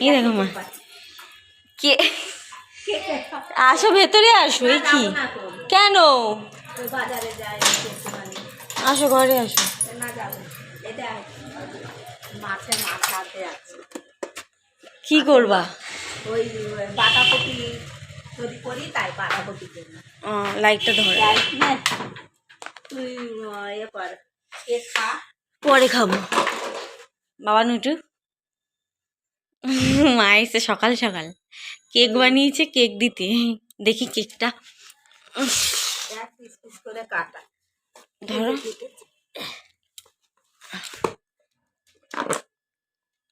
এই দেখো মা। কে আসো ভেতরে আসো এই কি কেন আসো ঘরে আসো কি করবা ওই বাঁধাকপি যদি করি তাই বাঁধাকপি লাইটটা ধরে তুই ইয়ে কর এ খা পরে খাব বাবা নুটু মা এসে সকাল সকাল কেক বানিয়েছে কেক দিতে। দেখি কেকটা। ধরো।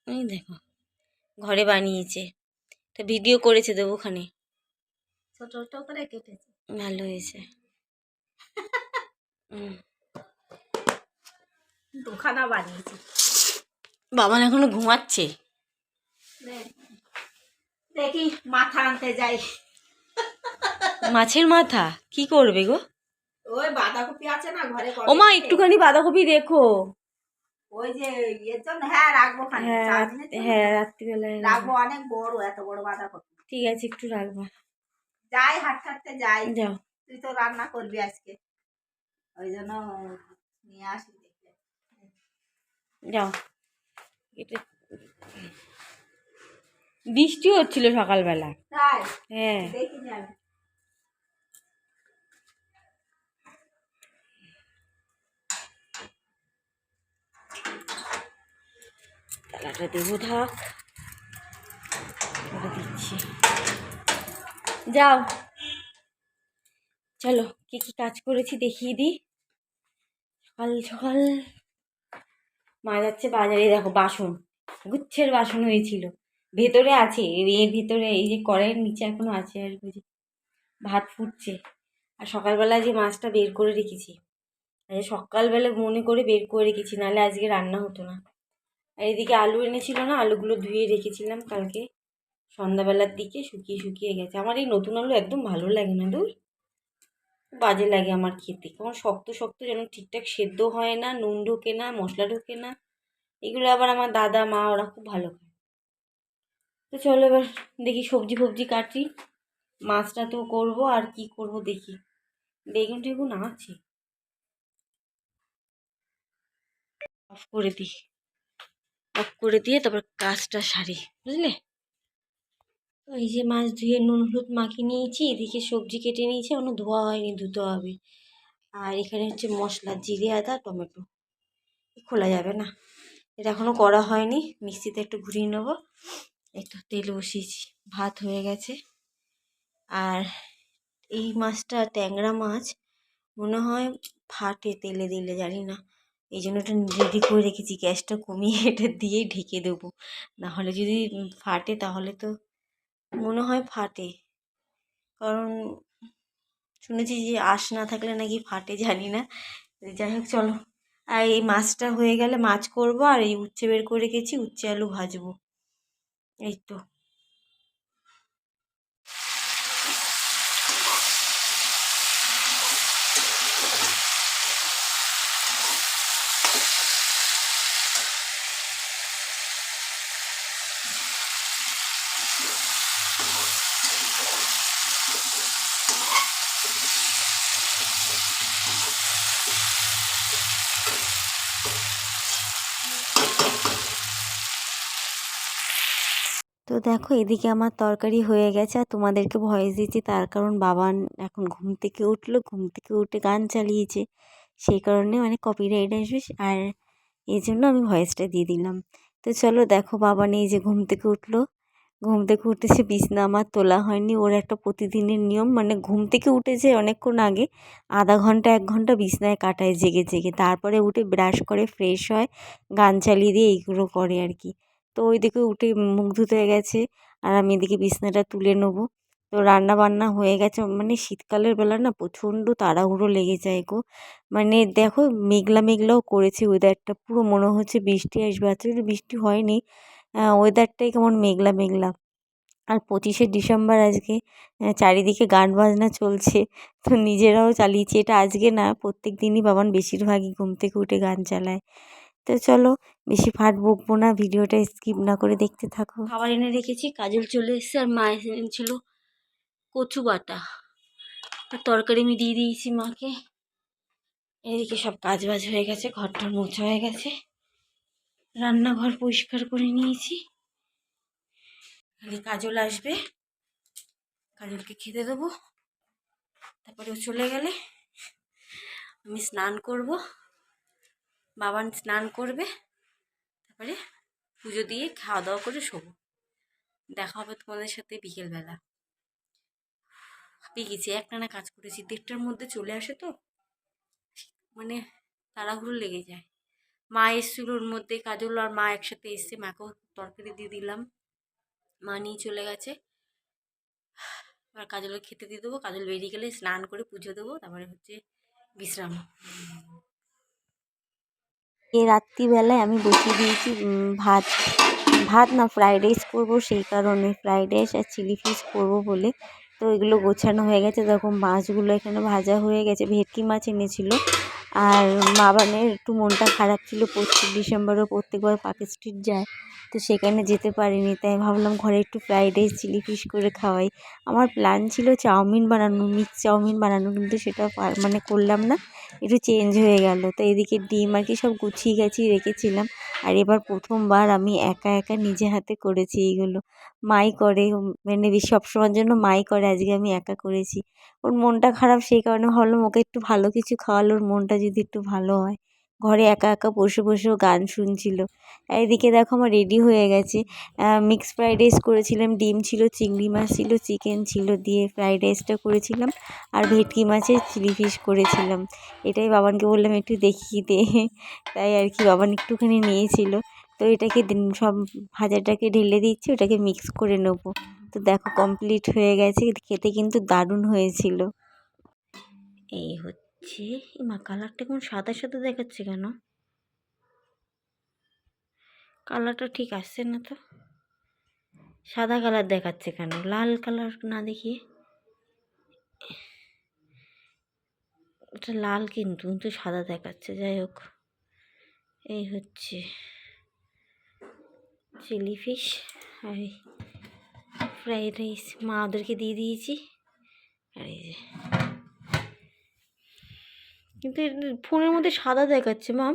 এই দেখো ঘরে বানিয়েছে। তো ভিডিও করেছে দেবো ওখানে। ছোট ছোট করে কেটেছে। ভালো হয়েছে। দুখানা বানিয়েছি। বাবান এখনও ঘুমাচ্ছে। দেখি মাথা আনতে যাই। মাছের মাথা? কি করবে গো? ওই বাঁধাকপি আছে না ঘরে ও মা একটুখানি বাঁধাকপি রেখো ওই যে ইয়ের জন্য? হ্যাঁ রাখব হ্যাঁ। হ্যাঁ রাত্রিবেলায় রাখব অনেক বড় এত বড় বাঁধাকপি। ঠিক আছে একটু রাখব। যাই হাঁটতে হাঁটতে যাই। যাও। তুই তো রান্না করবি আজকে। ওই জন্য নিয়ে আসি দেখে। যাও। এটা বৃষ্টি হচ্ছিল সকালবেলা। হ্যাঁ। দেখিনি আমি তালাটা দেবো থাক। দিচ্ছি। যাও। চলো কি কি কাজ করেছি দেখিয়ে দিই। সকাল সকাল। মা যাচ্ছে বাজারে দেখো বাসন। গুচ্ছের বাসন হয়েছিল। ভেতরে আছে, এর ভিতরে এই যে কড়াইয়ের নিচে এখনও আছে আর বুঝি ভাত ফুটছে। আর সকালবেলা যে মাছটা বের করে রেখেছি আজ সকালবেলা মনে করে বের করে রেখেছি, নাহলে আজকে রান্না হতো না। আর এদিকে আলু এনেছিল না, আলুগুলো ধুয়ে রেখেছিলাম কালকে। সন্ধ্যাবেলার দিকে শুকিয়ে শুকিয়ে গেছে। আমার এই নতুন আলু একদম ভালো লাগে না, দূর। বাজে লাগে আমার খেতে। কেমন শক্ত শক্ত যেন ঠিকঠাক সেদ্ধ হয় না, নুন ঢোকে না, মশলা ঢোকে না। এগুলো আবার আমার দাদা, মা, ওরা খুব ভালো খায় তো চলো এবার দেখি সবজি ফবজি কাটি মাছটা তো করব, আর কি করব দেখি। বেগুন টেগুন আছে? অফ করে দিই। অফ করে দিয়ে তারপর কাজটা সারি, বুঝলে? তো এই যে মাছ ধুয়ে নুন হলুদ মাখিয়ে নিয়েছি, এদিকে সবজি কেটে নিয়েছি, এখনও ধোয়া হয়নি, ধুতে হবে। আর এখানে হচ্ছে মশলা, জিরে, আদা, টমেটো। খোলা যাবে না। এটা এখনও করা হয়নি, মিক্সিতে একটু ঘুরিয়ে নেব। একটু তেল বসিয়েছি, ভাত হয়ে গেছে। আর এই মাছটা ট্যাংরা মাছ, মনে হয় ফাটে তেলে দিলে, জানি না। এই জন্য এটা রেডি করে রেখেছি, গ্যাসটা কমিয়ে এটা দিয়েই ঢেকে দেবো। নাহলে যদি ফাটে তাহলে তো মনে হয় ফাটে। কারণ শুনেছি যে আঁশ না থাকলে নাকি ফাটে, জানি না। যাই হোক, চলো। আর এই মাছটা হয়ে গেলে মাছ করব, আর এই উচ্ছে বের করে রেখেছি, উচ্ছে আলু ভাজবো। এই তো তো দেখো, এদিকে আমার তরকারি হয়ে গেছে আর তোমাদেরকে ভয়েস দিচ্ছি। তার কারণ বাবান এখন ঘুম থেকে উঠল, ঘুম থেকে উঠে গান চালিয়েছে। সেই কারণে মানে কপিরাইট আসবে আর এই জন্য আমি ভয়েসটা দিয়ে দিলাম। তো চলো দেখো, বাবা নেই যে ঘুম থেকে উঠল। ঘুম থেকে উঠেছে, বিছনা আমার তোলা হয়নি। ওর একটা প্রতিদিনের নিয়ম মানে ঘুম থেকে উঠেছে অনেকক্ষণ আগে, আধা ঘণ্টা, এক ঘণ্টা বিছনায় কাটায় জেগে জেগে। তারপরে উঠে ব্রাশ করে ফ্রেশ হয়, গান চালিয়ে দিয়ে এইগুলো করে আর কি। তো ওইদিকে উঠে মুখ ধুতে গেছে আর আমি এদিকে বিছনাটা তুলে নেব। তো রান্না বান্না হয়ে গেছে মানে শীতকালের বেলা না প্রচণ্ড তাড়াহুড়ো লেগে যায় গো। মানে দেখো মেঘলা মেঘলাও করেছে ওয়েদারটা পুরো মনে হচ্ছে বৃষ্টি আসবে। আসলে বৃষ্টি হয়নি ওয়েদারটাই কেমন মেঘলা মেঘলা। আর পঁচিশে ডিসেম্বর আজকে চারিদিকে গান বাজনা চলছে, তো নিজেরাও চালিয়েছি। এটা আজকে না, প্রত্যেক দিনই বাবান বেশিরভাগই ঘুম থেকে উঠে গান চালায়। তো চলো, বেশি ফাট বকবো না, ভিডিওটা স্কিপ না করে দেখতে থাকো। খাবার এনে রেখেছি, কাজল চলে এসেছে আর মা এসে এনেছিল কচু বাটা। আর তরকারি আমি দিয়ে দিয়েছি মাকে। এদিকে সব কাজ বাজ হয়ে গেছে ঘরটা মোছা হয়ে গেছে। রান্নাঘর পরিষ্কার করে নিয়েছি। খালি কাজল আসবে। কাজলকে খেতে দেবো। তারপরে ও চলে গেলে আমি স্নান করব। বাবান স্নান করবে, তারপরে পুজো দিয়ে খাওয়া দাওয়া করে শোবো। দেখা হবে তোমাদের সাথে বিকেলবেলা। হাঁপিয়ে গেছি, একটানা কাজ করেছি, দেড়টার মধ্যে চলে আসে তো। মানে তাড়াহুড়ো লেগে যায়। মা এসছিল ওর মধ্যে, কাজল আর মা একসাথে এসছে, মাকেও তরকারি দিয়ে দিলাম। মা নিয়ে চলে গেছে। এবার কাজলকে খেতে দিয়ে দেবো, কাজল বেরিয়ে গেলে স্নান করে পুজো দেবো, তারপরে হচ্ছে বিশ্রাম। এই রাত্রিবেলায় আমি বসিয়ে দিয়েছি ভাত। ভাত না ফ্রাইড রাইস করব সেই কারণে। ফ্রাইড রাইস আর চিলি ফিশ করব বলে। তো এগুলো গোছানো হয়ে গেছে। দেখো মাছগুলো এখানে ভাজা হয়ে গেছে। ভেটকি মাছ এনেছিল। আর বাবানের একটু মনটা খারাপ ছিল। পঁচিশ ডিসেম্বরও প্রত্যেকবার পাকে স্ট্রিট যায়। তো সেখানে যেতে পারিনি। তাই ভাবলাম ঘরে একটু ফ্রাইড রাইস চিলি ফিশ করে খাওয়াই। আমার প্ল্যান ছিল চাউমিন বানানো মিক্স চাউমিন বানানো। কিন্তু সেটা মানে করলাম না। একটু চেঞ্জ হয়ে গেল। তো এদিকে ডিম আর কি সব গুছিয়ে গাছিয়ে রেখেছিলাম। আর এবার প্রথমবার আমি একা একা নিজে হাতে করেছি এইগুলো। মাই করে মানে সবসময়ের জন্য মাই করে, আজকে আমি একা করেছি। ওর মনটা খারাপ, সেই কারণে ভাবলাম ওকে একটু ভালো কিছু খাওয়ালে ওর মনটা যদি একটু ভালো হয়। ঘরে একা একা বসে বসেও গান শুনছিল। এদিকে দেখো আমার রেডি হয়ে গেছে। মিক্স ফ্রাইড রাইস করেছিলাম, ডিম ছিল, চিংড়ি মাছ ছিল চিকেন ছিল দিয়ে ফ্রাইড রাইসটা করেছিলাম আর ভেটকি মাছের চিলি ফিশ করেছিলাম। এটাই বাবানকে বললাম, একটু দেখিয়ে দে। তাই আর কি, বাবান একটুখানি নিয়েছিল। তো এটাকে সব ভাজাটাকে ঢেলে দিচ্ছি, ওটাকে মিক্স করে নেব। তো দেখো কমপ্লিট হয়ে গেছে, খেতে কিন্তু দারুণ হয়েছিল। এই হচ্ছে এ মা কালারটা কেমন সাদা সাদা দেখাচ্ছে কেন? কালারটা ঠিক আসছে না তো। সাদা কালার দেখাচ্ছে কেন? লাল কালার না দেখিয়ে? এটা লাল কিন্তু কিন্তু সাদা দেখাচ্ছে, যাই হোক। এই হচ্ছে চিলি ফিশ আর ফ্রাইড রাইস মা ওদেরকে দিয়ে দিয়েছি। আর এই যে কিন্তু ফোনের মধ্যে সাদা দেখাচ্ছে মাম